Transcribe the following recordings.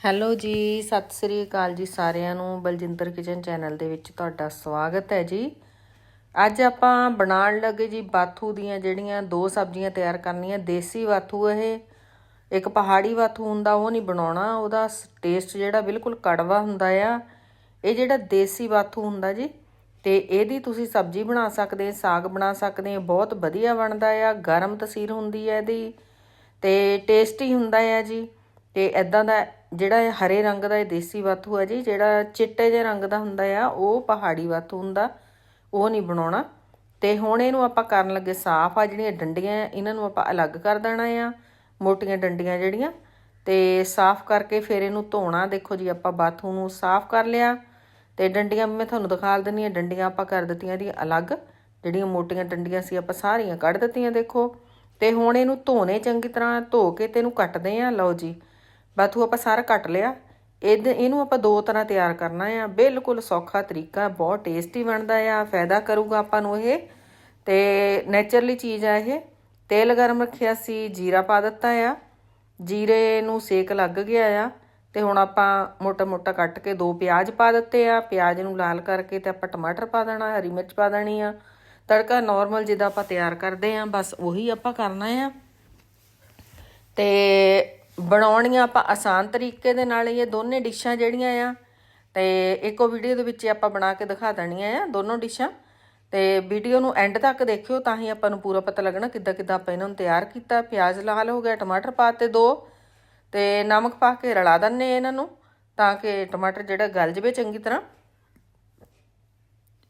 Hello ਜੀ, ਸਤਿ ਸ੍ਰੀ ਅਕਾਲ ਜੀ ਸਾਰਿਆਂ ਨੂੰ। ਬਲਜਿੰਦਰ ਕਿਚਨ ਚੈਨਲ ਦੇ ਵਿੱਚ ਤੁਹਾਡਾ ਸਵਾਗਤ ਹੈ ਜੀ। ਅੱਜ ਆਪਾਂ ਬਣਾਉਣ ਲੱਗੇ ਜੀ ਬਾਥੂ ਦੀਆਂ ਜਿਹੜੀਆਂ ਦੋ ਸਬਜ਼ੀਆਂ ਤਿਆਰ ਕਰਨੀਆਂ। ਦੇਸੀ ਬਾਥੂ ਇਹ, ਇੱਕ ਪਹਾੜੀ ਬਾਥੂ ਹੁੰਦਾ, ਉਹ ਨਹੀਂ ਬਣਾਉਣਾ। ਉਹਦਾ ਟੇਸਟ ਜਿਹੜਾ ਬਿਲਕੁਲ ਕੜਵਾ ਹੁੰਦਾ ਆ। ਇਹ ਜਿਹੜਾ ਦੇਸੀ ਬਾਥੂ ਹੁੰਦਾ ਜੀ, ਤੇ ਇਹਦੀ ਤੁਸੀਂ ਸਬਜ਼ੀ ਬਣਾ ਸਕਦੇ ਸਾਗ ਬਣਾ ਸਕਦੇ ਬਹੁਤ ਵਧੀਆ ਬਣਦਾ ਆ, ਗਰਮ ਤਸੀਰ ਹੁੰਦੀ ਹੈ ਇਹਦੀ। ਤੇ ਟੇਸਟੀ ਹੁੰਦਾ ਆ ਜੀ। ਤੇ ਇਦਾਂ ਦਾ ਜਿਹੜਾ ਇਹ ਹਰੇ ਰੰਗ ਦਾ ਇਹ ਦੇਸੀ ਬਾਥੂ ਆ ਜੀ, ਜਿਹੜਾ ਚਿੱਟੇ ਜਿਹੇ ਰੰਗ ਦਾ ਹੁੰਦਾ ਆ, ਉਹ ਪਹਾੜੀ ਬਾਥੂ ਹੁੰਦਾ, ਉਹ ਨਹੀਂ ਬਣਾਉਣਾ। ਤੇ ਹੁਣ ਇਹਨੂੰ ਆਪਾਂ ਕਰਨ ਲੱਗੇ ਸਾਫ਼ ਆ, ਜਿਹੜੀਆਂ ਡੰਡੀਆਂ ਇਹਨਾਂ ਨੂੰ ਆਪਾਂ ਅਲੱਗ ਕਰ ਦੇਣਾ ਆ, ਮੋਟੀਆਂ ਡੰਡੀਆਂ ਜਿਹੜੀਆਂ। ਤੇ ਸਾਫ਼ ਕਰਕੇ ਫਿਰ ਇਹਨੂੰ ਧੋਣਾ, ਦੇਖੋ ਜੀ, ਆਪਾਂ ਬਾਥੂ ਨੂੰ ਸਾਫ਼ ਕਰ ਲਿਆ। ਤੇ ਡੰਡੀਆਂ, ਮੈਂ ਤੁਹਾਨੂੰ ਦਿਖਾ ਦਿੰਨੀ ਆ ਡੰਡੀਆਂ ਆਪਾਂ ਕਰ ਦਿੱਤੀਆਂ ਦੀ ਅਲੱਗ। ਜਿਹੜੀਆਂ ਮੋਟੀਆਂ ਡੰਡੀਆਂ ਸੀ, ਆਪਾਂ ਸਾਰੀਆਂ ਕੱਢ ਦਿੱਤੀਆਂ, ਦੇਖੋ। ਤੇ ਹੁਣ ਇਹਨੂੰ ਧੋਣੇ ਚੰਗੀ ਤਰ੍ਹਾਂ ਧੋ ਕੇ ਤੇ ਇਹਨੂੰ ਕੱਟਦੇ ਆ ਲਓ ਜੀ। ਬਾਥੂ ਆਪਾਂ ਸਾਰਾ ਕੱਟ ਲਿਆ। ਇਹਦ, ਇਹਨੂੰ ਆਪਾਂ ਦੋ ਤਰ੍ਹਾਂ ਤਿਆਰ ਕਰਨਾ ਆ। ਬਿਲਕੁਲ ਸੌਖਾ ਤਰੀਕਾ, ਬਹੁਤ ਟੇਸਟੀ ਬਣਦਾ ਆ, ਫਾਇਦਾ ਕਰੂਗਾ ਆਪਾਂ ਨੂੰ ਇਹ। ਤੇ ਨੇਚਰਲੀ ਚੀਜ਼ ਆ ਇਹ। ਤੇਲ ਗਰਮ ਰੱਖਿਆ ਸੀ, ਜੀਰਾ ਪਾ ਦਿੱਤਾ ਆ। ਜੀਰੇ ਨੂੰ ਸੇਕ ਲੱਗ ਗਿਆ ਆ। ਤੇ ਹੁਣ ਆਪਾਂ ਮੋਟਾ ਮੋਟਾ ਕੱਟ ਕੇ ਦੋ ਪਿਆਜ਼ ਪਾ ਦਿੱਤੇ ਆ। ਪਿਆਜ਼ ਨੂੰ ਲਾਲ ਕਰਕੇ ਤੇ ਆਪਾਂ ਟਮਾਟਰ ਪਾ ਦੇਣਾ, ਹਰੀ ਮਿਰਚ ਪਾ ਦੇਣੀ ਆ। ਤੜਕਾ ਨਾਰਮਲ ਜਿੱਦਾਂ ਆਪਾਂ ਤਿਆਰ ਕਰਦੇ ਆ, ਬਸ ਉਹੀ ਆਪਾਂ ਕਰਨਾ ਆ। ਤੇ ਬਣਾਉਣੀਆਂ ਆਪਾਂ ਆਸਾਨ ਤਰੀਕੇ ਦੇ ਨਾਲ ਇਹ ਦੋਨੇ ਡਿਸ਼ਾਂ ਜਿਹੜੀਆਂ ਆ, ਤੇ ਇੱਕੋ ਵੀਡੀਓ ਦੇ ਵਿੱਚ ਆਪਾਂ ਬਣਾ ਕੇ ਦਿਖਾ ਦੇਣੀਆਂ ਆ ਦੋਨੋਂ ਡਿਸ਼ਾਂ। ਤੇ ਵੀਡੀਓ ਨੂੰ ਐਂਡ ਤੱਕ ਦੇਖਿਓ ਤਾਂ ਹੀ ਆਪਾਂ ਨੂੰ ਪੂਰਾ ਪਤਾ ਲੱਗਣਾ ਕਿੱਦਾਂ ਕਿੱਦਾਂ ਆਪਾਂ ਇਹਨਾਂ ਨੂੰ ਤਿਆਰ ਕੀਤਾ। ਪਿਆਜ਼ ਲਾਲ ਹੋ ਗਿਆ, ਟਮਾਟਰ ਪਾਤੇ ਦੋ, ਤੇ ਨਮਕ ਪਾ ਕੇ ਰਲਾ ਦਿੰਨੇ ਇਹਨਾਂ ਨੂੰ ਤਾਂ ਕਿ ਟਮਾਟਰ ਜਿਹੜਾ ਗਲ ਜਵੇ ਚੰਗੀ ਤਰ੍ਹਾਂ।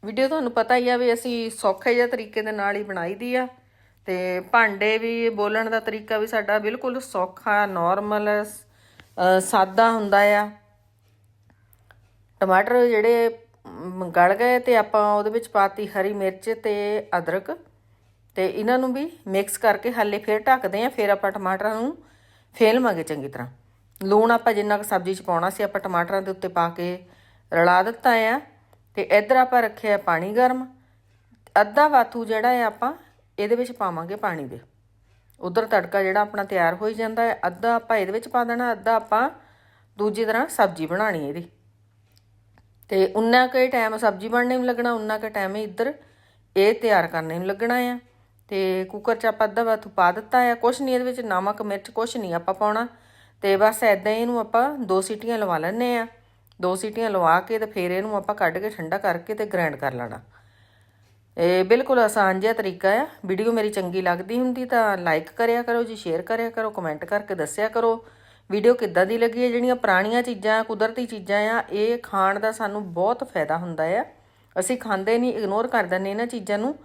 ਵੀਡੀਓ ਤੁਹਾਨੂੰ ਪਤਾ ਹੀ ਆ ਵੀ ਅਸੀਂ ਸੌਖੇ ਜਿਹੇ ਤਰੀਕੇ ਦੇ ਨਾਲ ਹੀ ਬਣਾਈ ਦੀ ਆ। ਤੇ ਭਾਂਡੇ ਵੀ ਬੋਲਣ ਦਾ ਤਰੀਕਾ ਵੀ ਸਾਡਾ ਬਿਲਕੁਲ ਸੌਖਾ ਨਾਰਮਲ ਸਾਦਾ ਹੁੰਦਾ ਆ। ਟਮਾਟਰ ਜਿਹੜੇ ਗਲ ਗਏ ਤੇ ਆਪਾਂ ਉਹਦੇ ਵਿੱਚ ਪਾਤੀ ਹਰੀ ਮਿਰਚ ਤੇ ਅਦਰਕ ਤੇ ਇਹਨਾਂ ਨੂੰ ਵੀ ਮਿਕਸ ਕਰਕੇ ਹਾਲੇ ਫਿਰ ਢੱਕਦੇ ਆ, ਫਿਰ ਆਪਾਂ ਟਮਾਟਰਾਂ ਨੂੰ ਫੇਲਵਾਂਗੇ ਚੰਗੀ ਤਰ੍ਹਾਂ। ਲੂਣ ਆਪਾਂ ਜਿੰਨਾ ਕੁ ਸਬਜ਼ੀ ਚ ਪਾਉਣਾ ਸੀ, ਆਪਾਂ ਟਮਾਟਰਾਂ ਦੇ ਉੱਤੇ ਪਾ ਕੇ ਰਲਾ ਦਿੱਤਾ ਆ ਤੇ ਇੱਧਰ ਆਪਾਂ ਰੱਖਿਆ ਪਾਣੀ ਗਰਮ। ਅੱਧਾ ਵਾਥੂ ਜਿਹੜਾ ਹੈ ਆਪਾਂ ਇਹਦੇ ਵਿੱਚ ਪਾਵਾਂਗੇ ਪਾਣੀ ਦੇ। ਉਧਰ ਤੜਕਾ ਜਿਹੜਾ ਆਪਣਾ ਤਿਆਰ ਹੋਈ ਜਾਂਦਾ ਹੈ, ਅੱਧਾ ਆਪਾਂ ਇਹਦੇ ਵਿੱਚ ਪਾ ਦੇਣਾ, ਅੱਧਾ ਆਪਾਂ ਦੂਜੀ ਤਰ੍ਹਾਂ ਸਬਜ਼ੀ ਬਣਾਣੀ ਇਹਦੀ। ਤੇ ਉਨਾ ਕੁ ਟਾਈਮ ਸਬਜ਼ੀ ਬਣਨੇ ਨੂੰ ਲੱਗਣਾ, ਉਨਾ ਕੁ ਟਾਈਮ ਇੱਧਰ ਇਹ ਤਿਆਰ ਕਰਨੇ ਨੂੰ ਲੱਗਣਾ ਆ। ਤੇ ਕੁੱਕਰ 'ਚ ਆਪਾਂ ਅੱਧਾ ਵਾਥੂ ਪਾ ਦਿੱਤਾ ਆ, ਕੁਛ ਨਹੀਂ ਇਹਦੇ ਵਿੱਚ ਨਮਕ, ਮਿਰਚ, ਕੁਛ ਨਹੀਂ ਆਪਾਂ ਪਾਉਣਾ। ਤੇ ਬਸ ਐਦਾਂ ਇਹਨੂੰ ਆਪਾਂ ਦੋ ਸੀਟੀਆਂ ਲਵਾ ਲੈਣੇ ਆ। ਦੋ ਸੀਟੀਆਂ ਲਵਾ ਕੇ ਤੇ ਫਿਰ ਇਹਨੂੰ ਆਪਾਂ ਕੱਢ ਕੇ ਠੰਡਾ ਕਰਕੇ ਤੇ ਗ੍ਰਾਈਂਡ ਕਰ ਲੈਣਾ। ਇਹ ਬਿਲਕੁਲ ਆਸਾਨ ਜਿਹਾ ਤਰੀਕਾ ਆ। ਵੀਡੀਓ ਮੇਰੀ ਚੰਗੀ ਲੱਗਦੀ ਹੁੰਦੀ ਤਾਂ ਲਾਈਕ ਕਰਿਆ ਕਰੋ ਜੀ ਸ਼ੇਅਰ ਕਰਿਆ ਕਰੋ ਕਮੈਂਟ ਕਰਕੇ ਦੱਸਿਆ ਕਰੋ। ਵੀਡੀਓ ਕਿੱਦਾਂ ਦੀ ਲੱਗੀ ਹੈ? ਜਿਹੜੀਆਂ ਪੁਰਾਣੀਆਂ ਚੀਜ਼ਾਂ, ਕੁਦਰਤੀ ਚੀਜ਼ਾਂ ਆ, ਇਹ ਖਾਣ ਦਾ ਸਾਨੂੰ ਬਹੁਤ ਫਾਇਦਾ ਹੁੰਦਾ ਆ। ਅਸੀਂ ਖਾਂਦੇ ਨਹੀਂ ਇਗਨੋਰ ਕਰ ਦਿੰਦੇ ਇਹਨਾਂ ਚੀਜ਼ਾਂ ਨੂੰ,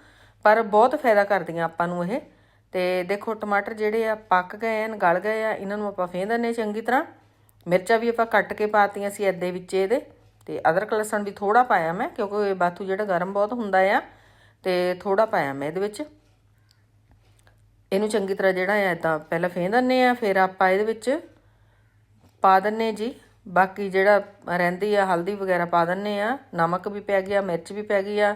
ਪਰ ਬਹੁਤ ਫਾਇਦਾ ਕਰਦੀਆਂ ਆਪਾਂ ਨੂੰ ਇਹ। ਤੇ ਦੇਖੋ, ਟਮਾਟਰ ਜਿਹੜੇ ਆ, ਪੱਕ ਗਏ ਹਨ, ਗਲ ਗਏ ਆ, ਇਹਨਾਂ ਨੂੰ ਆਪਾਂ ਫੇਂ ਦਿੰਨੇ ਚੰਗੀ ਤਰ੍ਹਾਂ। ਮਿਰਚਾਂ ਵੀ ਆਪਾਂ ਕੱਟ ਕੇ ਪਾਤੀਆਂ ਸੀ ਐਦੇ ਵਿੱਚ ਇਹਦੇ। ਤੇ ਅਦਰਕ, ਲਸਣ ਵੀ ਥੋੜਾ ਪਾਇਆ ਮੈਂ, ਕਿਉਂਕਿ ਇਹ ਬਾਥੂ ਜਿਹੜਾ ਗਰਮ ਬਹੁਤ ਹੁੰਦਾ ਆ। ਤੇ ਥੋੜਾ ਪਾਇਆ ਮੈਂ ਇਹਦੇ ਵਿੱਚ। ਇਹਨੂੰ ਚੰਗੀ ਤਰ੍ਹਾਂ ਜਿਹੜਾ ਹੈ ਇਦਾਂ ਪਹਿਲਾਂ ਫੇਂ ਦਿੰਨੇ ਆ, ਫਿਰ ਆਪਾਂ ਇਹਦੇ ਵਿੱਚ ਪਾ ਦਿੰਨੇ ਜੀ। ਬਾਕੀ ਜਿਹੜਾ ਰਹਿੰਦੀ ਆ, ਹਲਦੀ ਵਗੈਰਾ ਪਾ ਦਿੰਨੇ ਆ। ਨਮਕ ਵੀ ਪੈ ਗਿਆ, ਮਿਰਚ ਵੀ ਪੈ ਗਈ ਆ।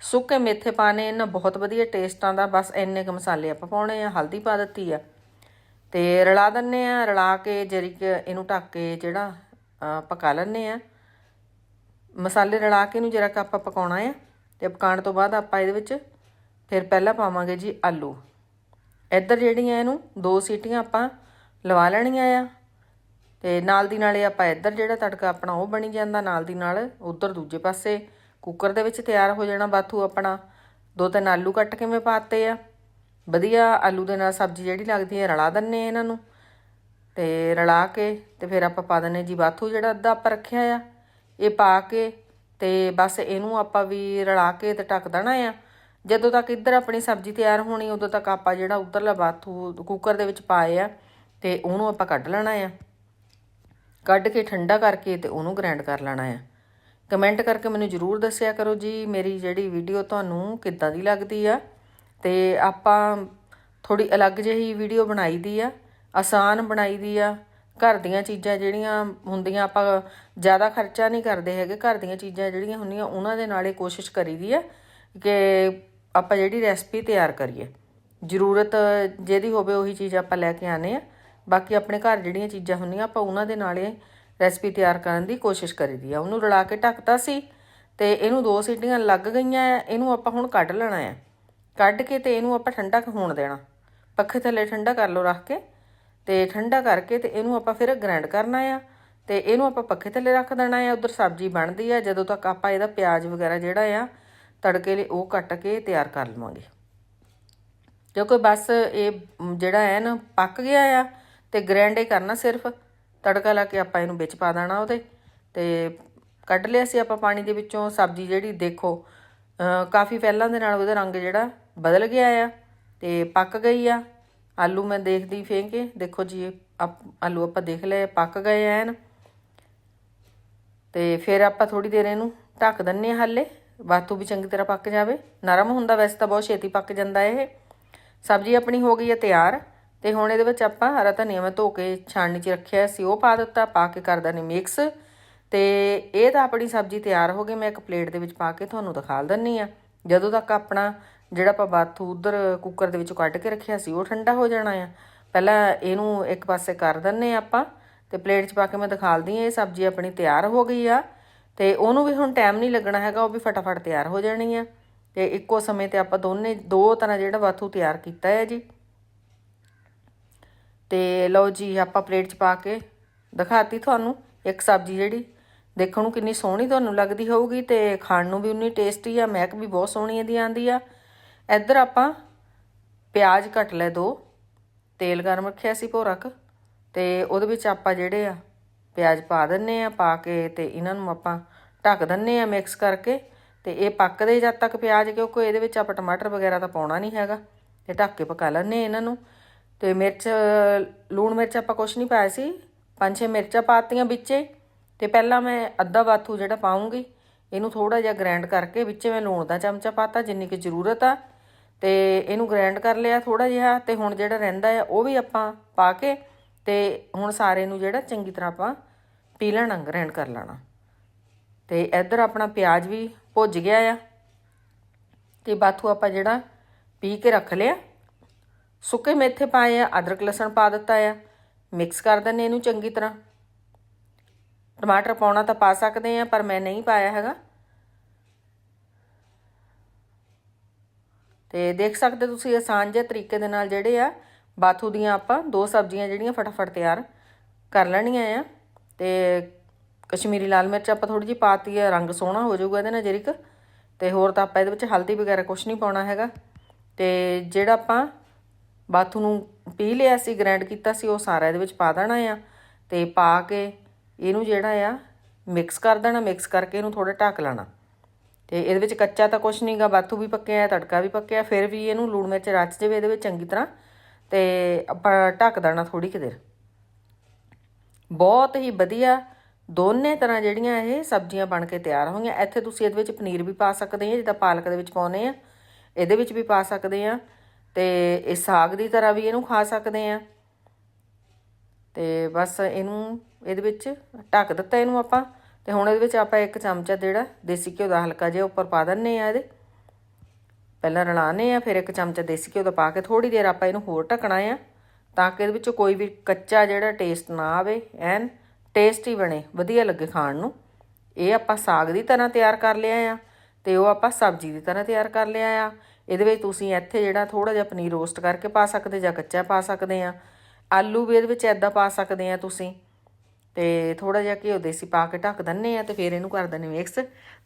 ਸੁੱਕੇ ਮੇਥੇ ਪਾਣੇ ਇਹਨਾਂ ਬਹੁਤ ਵਧੀਆ ਟੇਸਟ ਆਉਂਦਾ ਬਸ ਇੰਨੇ ਕੁ ਮਸਾਲੇ ਆਪਾਂ ਪਾਉਣੇ ਆ, ਹਲਦੀ ਪਾ ਦਿੱਤੀ ਆ। ਤੇ ਰਲਾ ਦਿੰਨੇ ਆ, ਰਲਾ ਕੇ ਜਰੀ ਕੁ ਇਹਨੂੰ ਢੱਕ ਕੇ ਜਿਹੜਾ ਪਕਾ ਲੈਣੇ ਆ। ਮਸਾਲੇ ਰਲਾ ਕੇ ਇਹਨੂੰ ਜਰਾ ਕੁ ਆਪਾਂ ਪਕਾਉਣਾ ਆ। ਤੇ ਪਕਾਉਣ ਤੋਂ ਬਾਅਦ ਆਪਾਂ ਇਹਦੇ ਵਿੱਚ ਫਿਰ ਪਹਿਲਾਂ ਪਾਵਾਂਗੇ ਜੀ ਆਲੂ। ਇੱਧਰ ਜਿਹੜੀਆਂ ਇਹਨੂੰ ਦੋ ਸੀਟੀਆਂ ਆਪਾਂ ਲਵਾ ਲੈਣੀਆਂ ਆ ਤੇ ਨਾਲ ਦੀ ਨਾਲੇ ਆਪਾਂ ਇੱਧਰ ਜਿਹੜਾ ਤੜਕਾ ਆਪਣਾ ਉਹ ਬਣੀ ਜਾਂਦਾ, ਨਾਲ ਦੀ ਨਾਲ ਉਧਰ ਦੂਜੇ ਪਾਸੇ ਕੁੱਕਰ ਦੇ ਵਿੱਚ ਤਿਆਰ ਹੋ ਜਾਣਾ ਬਾਥੂ ਆਪਣਾ। ਦੋ ਤਿੰਨ ਆਲੂ ਕੱਟ ਕੇ ਮੈਂ ਪਾਤੇ ਆ। ਵਧੀਆ ਆਲੂ ਦੇ ਨਾਲ ਸਬਜ਼ੀ ਜਿਹੜੀ ਲੱਗਦੀ ਹੈ ਰਲਾ ਦਿੰਨੇ ਇਹਨਾਂ ਨੂੰ। ਤੇ ਰਲਾ ਕੇ ਤੇ ਫਿਰ ਆਪਾਂ ਪਾ ਦਿੰਨੇ ਜੀ ਬਾਥੂ ਜਿਹੜਾ ਅੱਧਾ ਆਪਾਂ ਰੱਖਿਆ ਆ। ਇਹ ਪਾ ਕੇ ਤੇ ਬਸ ਇਹਨੂੰ ਆਪਾਂ ਵੀ ਰਲਾ ਕੇ ਤੇ ਢੱਕ ਦੇਣਾ ਆ। ਜਦੋਂ ਤੱਕ ਇੱਧਰ ਆਪਣੀ ਸਬਜ਼ੀ ਤਿਆਰ ਹੋਣੀ, ਉਦੋਂ ਤੱਕ ਆਪਾਂ ਜਿਹੜਾ ਉੱਧਰਲਾ ਬਾਥੂ ਕੁੱਕਰ ਦੇ ਵਿੱਚ ਪਾਏ ਆ ਤੇ ਉਹਨੂੰ ਆਪਾਂ ਕੱਢ ਲੈਣਾ ਆ। ਕੱਢ ਕੇ ਠੰਡਾ ਕਰਕੇ ਤੇ ਉਹਨੂੰ ਗ੍ਰਾਈਂਡ ਕਰ ਲੈਣਾ ਆ। ਕਮੈਂਟ ਕਰਕੇ ਮੈਨੂੰ ਜਰੂਰ ਦੱਸਿਆ ਕਰੋ ਜੀ, ਮੇਰੀ ਜਿਹੜੀ ਵੀਡੀਓ ਤੁਹਾਨੂੰ ਕਿੱਦਾਂ ਦੀ ਲੱਗਦੀ ਆ। ਤੇ ਆਪਾਂ ਥੋੜੀ ਅਲੱਗ ਜਿਹੀ ਵੀਡੀਓ ਬਣਾਈ ਦੀ ਆ, ਆਸਾਨ ਬਣਾਈ ਦੀ ਆ। ਘਰ ਦੀਆਂ ਚੀਜ਼ਾਂ ਜਿਹੜੀਆਂ ਹੁੰਦੀਆਂ ਆਪਾਂ ਜ਼ਿਆਦਾ ਖਰਚਾ ਨਹੀਂ ਕਰਦੇ ਹੈਗੇ ਘਰ ਦੀਆਂ ਚੀਜ਼ਾਂ ਜਿਹੜੀਆਂ ਹੁੰਦੀਆਂ, ਉਹਨਾਂ ਦੇ ਨਾਲ ਇਹ ਕੋਸ਼ਿਸ਼ ਕਰੀਦੀ ਆ ਕਿ ਆਪਾਂ ਜਿਹੜੀ ਰੈਸਪੀ ਤਿਆਰ ਕਰੀਏ। ਜ਼ਰੂਰਤ ਜਿਹਦੀ ਹੋਵੇ ਉਹੀ ਚੀਜ਼ ਆਪਾਂ ਲੈ ਕੇ ਆਨੇ ਆ ਬਾਕੀ ਆਪਣੇ ਘਰ ਜਿਹੜੀਆਂ ਚੀਜ਼ਾਂ ਹੁੰਦੀਆਂ, ਆਪਾਂ ਉਹਨਾਂ ਦੇ ਨਾਲ ਇਹ ਰੈਸਪੀ ਤਿਆਰ ਕਰਨ ਦੀ ਕੋਸ਼ਿਸ਼ ਕਰੀਦੀ ਆ। ਉਹਨੂੰ ਰਲਾ ਕੇ ਢੱਕਤਾ ਸੀ ਤੇ ਇਹਨੂੰ ਦੋ ਸੀਟੀਆਂ ਲੱਗ ਗਈਆਂ, ਇਹਨੂੰ ਆਪਾਂ ਹੁਣ ਕੱਢ ਲੈਣਾ ਆ। ਕੱਢ ਕੇ ਤੇ ਇਹਨੂੰ ਆਪਾਂ ਠੰਡਾ ਹੋਣ ਦੇਣਾ। ਪੱਖੇ ਥੱਲੇ ਠੰਡਾ ਕਰ ਲਓ ਰੱਖ ਕੇ ਤੇ ਠੰਡਾ ਕਰਕੇ ਤੇ ਇਹਨੂੰ ਆਪਾਂ ਫਿਰ ਗ੍ਰਾਈਂਡ ਕਰਨਾ ਆ। ਤੇ ਇਹਨੂੰ ਆਪਾਂ ਪੱਖੇ ਥੱਲੇ ਰੱਖ ਦੇਣਾ ਆ, ਉਧਰ ਸਬਜ਼ੀ ਬਣਦੀ ਆ, ਜਦੋਂ ਤੱਕ ਆਪਾਂ ਇਹਦਾ ਪਿਆਜ਼ ਵਗੈਰਾ ਜਿਹੜਾ ਆ, ਤੜਕੇ ਲਈ ਉਹ ਕੱਟ ਕੇ ਤਿਆਰ ਕਰ ਲਵਾਂਗੇ। ਕਿਉਂਕਿ ਬਸ ਇਹ ਜਿਹੜਾ ਹੈ ਨਾ ਪੱਕ ਗਿਆ ਆ ਤੇ ਗ੍ਰਾਈਂਡ ਹੀ ਕਰਨਾ ਸਿਰਫ, ਤੜਕਾ ਲਾ ਕੇ ਆਪਾਂ ਇਹਨੂੰ ਵਿੱਚ ਪਾ ਦੇਣਾ ਉਹਦੇ ਤੇ ਕੱਢ ਲਿਆ ਸੀ ਆਪਾਂ ਪਾਣੀ ਦੇ ਵਿੱਚੋਂ, ਸਬਜ਼ੀ ਜਿਹੜੀ ਦੇਖੋ ਕਾਫੀ ਪਹਿਲਾਂ ਦੇ ਨਾਲ ਉਹਦਾ ਰੰਗ ਜਿਹੜਾ ਬਦਲ ਗਿਆ ਆ ਤੇ ਪੱਕ ਗਈ ਆ। ਆਲੂ ਮੈਂ ਦੇਖਦੀ ਫੇਂਕ ਕੇ ਦੇਖੋ ਜੀ, ਆਪ- ਆਲੂ ਆਪਾਂ ਦੇਖ ਲਏ, ਪੱਕ ਗਏ ਐਨ। ਤੇ ਫਿਰ ਆਪਾਂ ਥੋੜੀ ਦੇਰ ਇਹਨੂੰ ਢੱਕ ਦਿੰਨੇ ਆ ਹਾਲੇ। ਬਾਤੂ ਵੀ ਚੰਗੀ ਤਰ੍ਹਾਂ ਪੱਕ ਜਾਵੇ। ਨਰਮ ਹੁੰਦਾ ਵੈਸੇ ਤਾਂ ਬਹੁਤ ਛੇਤੀ ਪੱਕ ਜਾਂਦਾ ਇਹ। ਸਬਜ਼ੀ ਆਪਣੀ ਹੋ ਗਈ ਹੈ ਤਿਆਰ ਤੇ ਹੁਣ ਇਹਦੇ ਵਿੱਚ ਆਪਾਂ ਹਰਾ ਧਨੀਆ ਮੈਂ ਧੋ ਕੇ ਛਾਣਨੀ 'ਚ ਰੱਖਿਆ ਸੀ, ਉਹ ਪਾ ਦਿੱਤਾ, ਪਾ ਕੇ ਕਰ ਦਿੰਦੇ ਮਿਕਸ ਤੇ ਇਹ ਤਾਂ ਆਪਣੀ ਸਬਜ਼ੀ ਤਿਆਰ ਹੋ ਗਈ, ਮੈਂ ਇੱਕ ਪਲੇਟ ਦੇ ਵਿੱਚ ਪਾ ਕੇ ਤੁਹਾਨੂੰ ਦਿਖਾ ਦਿੰਨੀ ਆ। ਜਦੋਂ ਤੱਕ ਆਪਣਾ ਜਿਹੜਾ ਆਪਾਂ ਬਾਥੂ ਉਧਰ ਕੁੱਕਰ ਦੇ ਵਿੱਚੋਂ ਕੱਢ ਕੇ ਰੱਖਿਆ ਸੀ, ਉਹ ਠੰਡਾ ਹੋ ਜਾਣਾ ਆ। ਪਹਿਲਾਂ ਇਹਨੂੰ ਇੱਕ ਪਾਸੇ ਕਰ ਦਿੰਨੇ ਆ ਆਪਾਂ। ਤੇ ਪਲੇਟ 'ਚ ਪਾ ਕੇ ਮੈਂ ਦਿਖਾਲਦੀ ਆ ਇਹ ਸਬਜ਼ੀ ਆਪਣੀ ਤਿਆਰ ਹੋ ਗਈ ਆ। ਤੇ ਉਹਨੂੰ ਵੀ ਹੁਣ ਟਾਈਮ ਨਹੀਂ ਲੱਗਣਾ ਹੈਗਾ, ਉਹ ਵੀ ਫਟਾਫਟ ਤਿਆਰ ਹੋ ਜਾਣੀ ਆ। ਤੇ ਇੱਕੋ ਸਮੇਂ ਤੇ ਆਪਾਂ ਦੋਨੇ, ਦੋ ਤਰ੍ਹਾਂ ਜਿਹੜਾ ਬਾਥੂ ਤਿਆਰ ਕੀਤਾ ਹੈ ਜੀ। ਤੇ ਲਓ ਜੀ, ਆਪਾਂ ਪਲੇਟ 'ਚ ਪਾ ਕੇ ਦਿਖਾਤੀ ਤੁਹਾਨੂੰ ਇੱਕ ਸਬਜ਼ੀ ਜਿਹੜੀ। ਦੇਖਣ ਨੂੰ ਕਿੰਨੀ ਸੋਹਣੀ ਤੁਹਾਨੂੰ ਲੱਗਦੀ ਹੋਊਗੀ ਤੇ ਖਾਣ ਨੂੰ ਵੀ ਉਨੀ ਟੇਸਟੀ ਆ, ਮਹਿਕ ਵੀ ਬਹੁਤ ਸੋਹਣੀ ਇਹਦੀ ਆਂਦੀ ਆ। ਇੱਧਰ ਆਪਾਂ ਪਿਆਜ਼ ਕੱਟ ਲੈ ਦੋ, ਤੇਲ ਗਰਮ ਰੱਖਿਆ ਸੀ ਭੋਰਕ ਤੇ ਉਹਦੇ ਵਿੱਚ ਆਪਾਂ ਜਿਹੜੇ ਆ, ਪਿਆਜ਼ ਪਾ ਦਿੰਨੇ ਆ, ਪਾ ਕੇ ਤੇ ਇਹਨਾਂ ਨੂੰ ਆਪਾਂ ਢੱਕ ਦਿੰਨੇ ਆ ਮਿਕਸ ਕਰਕੇ ਤੇ ਇਹ ਪੱਕਦੇ ਜਦ ਤੱਕ ਪਿਆਜ਼, ਕਿਉਂਕਿ ਇਹਦੇ ਵਿੱਚ ਆਪਾਂ ਟਮਾਟਰ ਵਗੈਰਾ ਤਾਂ ਪਾਉਣਾ ਨਹੀਂ ਹੈਗਾ। ਤੇ ਢੱਕ ਕੇ ਪਕਾ ਲੈਣੇ ਇਹਨਾਂ ਨੂੰ। ਤੇ ਮਿਰਚ, ਲੂਣ ਮਿਰਚ ਆਪਾਂ ਕੁਛ ਨਹੀਂ ਪਾਇਆ ਸੀ। ਪੰਜ ਛੇ ਮਿਰਚਾਂ ਪਾਤੀਆਂ ਵਿੱਚੇ। ਤੇ ਪਹਿਲਾਂ ਮੈਂ ਅੱਧਾ ਬਾਥੂ ਜਿਹੜਾ ਪਾਉਂਗੀ ਇਹਨੂੰ ਥੋੜਾ ਜਿਹਾ ਗ੍ਰਾਈਂਡ ਕਰਕੇ ਵਿੱਚੇ ਮੈਂ ਲੂਣ ਦਾ ਚਮਚਾ ਪਾਤਾ, ਜਿੰਨੀ ਕਿ ਜ਼ਰੂਰਤ ਆ। ਤੇ ਇਹਨੂੰ ਗ੍ਰਾਈਂਡ ਕਰ ਲਿਆ ਥੋੜਾ ਜਿਹਾ। ਤੇ ਹੁਣ ਜਿਹੜਾ ਰਹਿੰਦਾ ਆ, ਉਹ ਵੀ ਆਪਾਂ ਪਾ ਕੇ ਤੇ ਹੁਣ ਸਾਰੇ ਨੂੰ ਜਿਹੜਾ ਚੰਗੀ ਤਰ੍ਹਾਂ ਆਪਾਂ ਪੀ ਲੈਣਾ ਗ੍ਰਾਈਂਡ ਕਰ ਲੈਣਾ। ਤੇ ਇੱਧਰ ਆਪਣਾ ਪਿਆਜ਼ ਵੀ ਭੁੱਜ ਗਿਆ ਆ ਤੇ ਬਾਥੂ ਆਪਾਂ ਜਿਹੜਾ ਪੀ ਕੇ ਰੱਖ ਲਿਆ। ਸੁੱਕੇ ਮੇਥੇ ਪਾਏ ਆ, ਅਦਰਕ ਲਸਣ ਪਾ ਦਿੱਤਾ ਆ, ਮਿਕਸ ਕਰ ਦਿੰਨੇ ਇਹਨੂੰ ਚੰਗੀ ਤਰ੍ਹਾਂ। ਟਮਾਟਰ ਪਾਉਣਾ ਤਾਂ ਪਾ ਸਕਦੇ ਆ, ਪਰ ਮੈਂ ਨਹੀਂ ਪਾਇਆ ਹੈਗਾ। ਤੇ ਦੇਖ ਸਕਦੇ ਤੁਸੀਂ ਆਸਾਨ ਜਿਹੇ ਤਰੀਕੇ ਦੇ ਨਾਲ ਜਿਹੜੇ ਆ ਬਾਥੂ ਦੀਆਂ ਆਪਾਂ ਦੋ ਸਬਜ਼ੀਆਂ ਜਿਹੜੀਆਂ ਫਟਾਫਟ ਤਿਆਰ ਕਰ ਲੈਣੀਆਂ ਆ ਤੇ ਕਸ਼ਮੀਰੀ ਲਾਲ ਮਿਰਚ ਆਪਾਂ ਥੋੜੀ ਜਿਹੀ ਪਾਤੀ ਆ, ਰੰਗ ਸੋਹਣਾ ਹੋ ਜਾਊਗਾ ਇਹਦੇ ਨਾਲ ਜਰੀਕ। ਤੇ ਹੋਰ ਤਾਂ ਆਪਾਂ ਇਹਦੇ ਵਿੱਚ ਹਲਦੀ ਵਗੈਰਾ ਕੁਝ ਨਹੀਂ ਪਾਉਣਾ ਹੈਗਾ। ਤੇ ਜਿਹੜਾ ਆਪਾਂ ਬਾਥੂ ਨੂੰ ਪੀ ਲਿਆ ਸੀ ਗ੍ਰਾਈਂਡ ਕੀਤਾ ਸੀ, ਉਹ ਸਾਰਾ ਇਹਦੇ ਵਿੱਚ ਪਾ ਦੇਣਾ ਆ ਤੇ ਪਾ ਕੇ ਇਹਨੂੰ ਜਿਹੜਾ ਆ ਮਿਕਸ ਕਰ ਦੇਣਾ, ਮਿਕਸ ਕਰਕੇ ਇਹਨੂੰ ਥੋੜਾ ਢੱਕ ਲੈਣਾ। ਤੇ ਇਹਦੇ ਵਿੱਚ ਕੱਚਾ ਤਾਂ ਕੁਝ ਨਹੀਂਗਾ ਬਾਥੂ ਵੀ ਪੱਕਿਆ, ਤੜਕਾ ਵੀ ਪੱਕਿਆ, ਫਿਰ ਵੀ ਇਹਨੂੰ ਲੂਣ ਮਿਰਚ ਰਚ ਜਾਵੇ ਇਹਦੇ ਵਿੱਚ ਚੰਗੀ ਤਰ੍ਹਾਂ ਤੇ ਆਪਾਂ ਢੱਕ ਦੇਣਾ ਥੋੜੀ ਕਿ ਦੇਰ। ਬਹੁਤ ਹੀ ਵਧੀਆ ਦੋਨੇ ਤਰ੍ਹਾਂ ਜਿਹੜੀਆਂ ਇਹ ਸਬਜ਼ੀਆਂ ਬਣ ਕੇ ਤਿਆਰ ਹੋਈਆਂ। ਇੱਥੇ ਤੁਸੀਂ ਇਹਦੇ ਵਿੱਚ ਪਨੀਰ ਵੀ ਪਾ ਸਕਦੇ ਆ, ਜਿੱਦਾਂ ਪਾਲਕ ਦੇ ਵਿੱਚ ਪਾਉਨੇ ਆ। ਇਹਦੇ ਵਿੱਚ ਵੀ ਪਾ ਸਕਦੇ ਆ ਤੇ ਇਹ ਸਾਗ ਦੀ ਤਰ੍ਹਾਂ ਵੀ ਇਹਨੂੰ ਖਾ ਸਕਦੇ ਆ। ਤੇ ਬਸ ਇਹਨੂੰ ਇਹਦੇ ਵਿੱਚ ਢੱਕ ਦਿੱਤਾ ਇਹਨੂੰ ਆਪਾਂ। ਤੇ ਹੁਣ ਇਹਦੇ ਵਿੱਚ ਆਪਾਂ ਇੱਕ ਚਮਚਾ ਜਿਹੜਾ ਦੇਸੀ ਘਿਓ ਦਾ ਹਲਕਾ ਜਿਹਾ ਉੱਪਰ ਪਾ ਦਿੰਨੇ ਆ ਇਹਦੇ। ਪਹਿਲਾਂ ਰਲਾਣੇ ਆ ਫਿਰ ਇੱਕ ਚਮਚਾ ਦੇਸੀ ਘਿਓ ਦਾ ਪਾ ਕੇ ਥੋੜੀ ਦੇਰ ਆਪਾਂ ਇਹਨੂੰ ਹੋਰ ਢੱਕਣਾ ਆ, ਤਾਂ ਕਿ ਇਹਦੇ ਵਿੱਚੋਂ ਕੋਈ ਵੀ ਕੱਚਾ ਜਿਹੜਾ ਟੇਸਟ ਨਾ ਆਵੇ, ਐਨ ਟੇਸਟੀ ਬਣੇ, ਵਧੀਆ ਲੱਗੇ ਖਾਣ ਨੂੰ। ਇਹ ਆਪਾਂ ਸਾਗ ਦੀ ਤਰ੍ਹਾਂ ਤਿਆਰ ਕਰ ਲਿਆ ਆ, ਤੇ ਉਹ ਆਪਾਂ ਸਬਜ਼ੀ ਦੀ ਤਰ੍ਹਾਂ ਤਿਆਰ ਕਰ ਲਿਆ ਆ। ਇਹਦੇ ਵਿੱਚ ਤੁਸੀਂ ਇੱਥੇ ਜਿਹੜਾ ਥੋੜਾ ਜਿਹਾ ਪਨੀਰ ਰੋਸਟ ਕਰਕੇ ਪਾ ਸਕਦੇ ਜਾਂ ਕੱਚਾ ਪਾ ਸਕਦੇ ਆ। ਆਲੂ ਵੀ ਇਹਦੇ ਵਿੱਚ ਐਦਾਂ ਪਾ ਸਕਦੇ ਆ ਤੁਸੀਂ, ਤੇ ਥੋੜਾ ਜਿਹਾ ਘਿਓ ਦੇਸੀ ਪਾ ਕੇ ਢੱਕ ਦਿੰਨੇ ਆ ਤੇ ਫਿਰ ਇਹਨੂੰ ਕਰ ਦਿੰਨੇ ਮਿਕਸ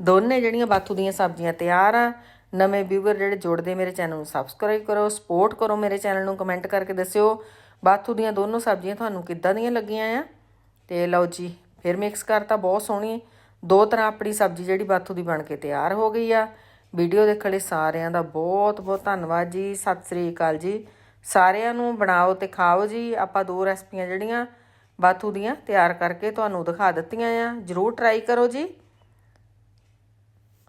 ਦੋਨੇ ਜਿਹੜੀਆਂ ਬਾਥੂ ਦੀਆਂ ਸਬਜ਼ੀਆਂ ਤਿਆਰ ਆ ਨਵੇਂ ਵਿਊਅਰ ਜਿਹੜੇ ਜੁੜਦੇ ਮੇਰੇ ਚੈਨਲ ਨੂੰ ਸਬਸਕ੍ਰਾਈਬ ਕਰੋ ਸਪੋਰਟ ਕਰੋ ਮੇਰੇ ਚੈਨਲ ਨੂੰ ਕਮੈਂਟ ਕਰਕੇ ਦੱਸਿਓ ਬਾਥੂ ਦੀਆਂ ਦੋਨੋਂ ਸਬਜ਼ੀਆਂ ਤੁਹਾਨੂੰ ਕਿੱਦਾਂ ਦੀਆਂ ਲੱਗੀਆਂ ਆ? ਤੇ ਲਓ ਜੀ, ਫਿਰ ਮਿਕਸ ਕਰਤਾ, ਬਹੁਤ ਸੋਹਣੀ। ਦੋ ਤਰ੍ਹਾਂ ਆਪਣੀ ਸਬਜ਼ੀ ਜਿਹੜੀ ਬਾਥੂ ਦੀ ਬਣ ਕੇ ਤਿਆਰ ਹੋ ਗਈ ਆ। ਵੀਡੀਓ ਦੇਖਣ ਲਈ ਸਾਰਿਆਂ ਦਾ ਬਹੁਤ ਬਹੁਤ ਧੰਨਵਾਦ ਜੀ, ਸਤਿ ਸ੍ਰੀ ਅਕਾਲ ਜੀ। ਸਾਰਿਆਂ ਨੂੰ ਬਣਾਓ ਤੇ ਖਾਓ ਜੀ, ਆਪਾਂ ਦੋ ਰੈਸਪੀਆਂ ਜਿਹੜੀਆਂ ਬਾਥੂ ਦੀਆਂ ਤਿਆਰ ਕਰਕੇ ਤੁਹਾਨੂੰ ਦਿਖਾ ਦਿੱਤੀਆਂ ਆ। ਜਰੂਰ ਟਰਾਈ ਕਰੋ ਜੀ।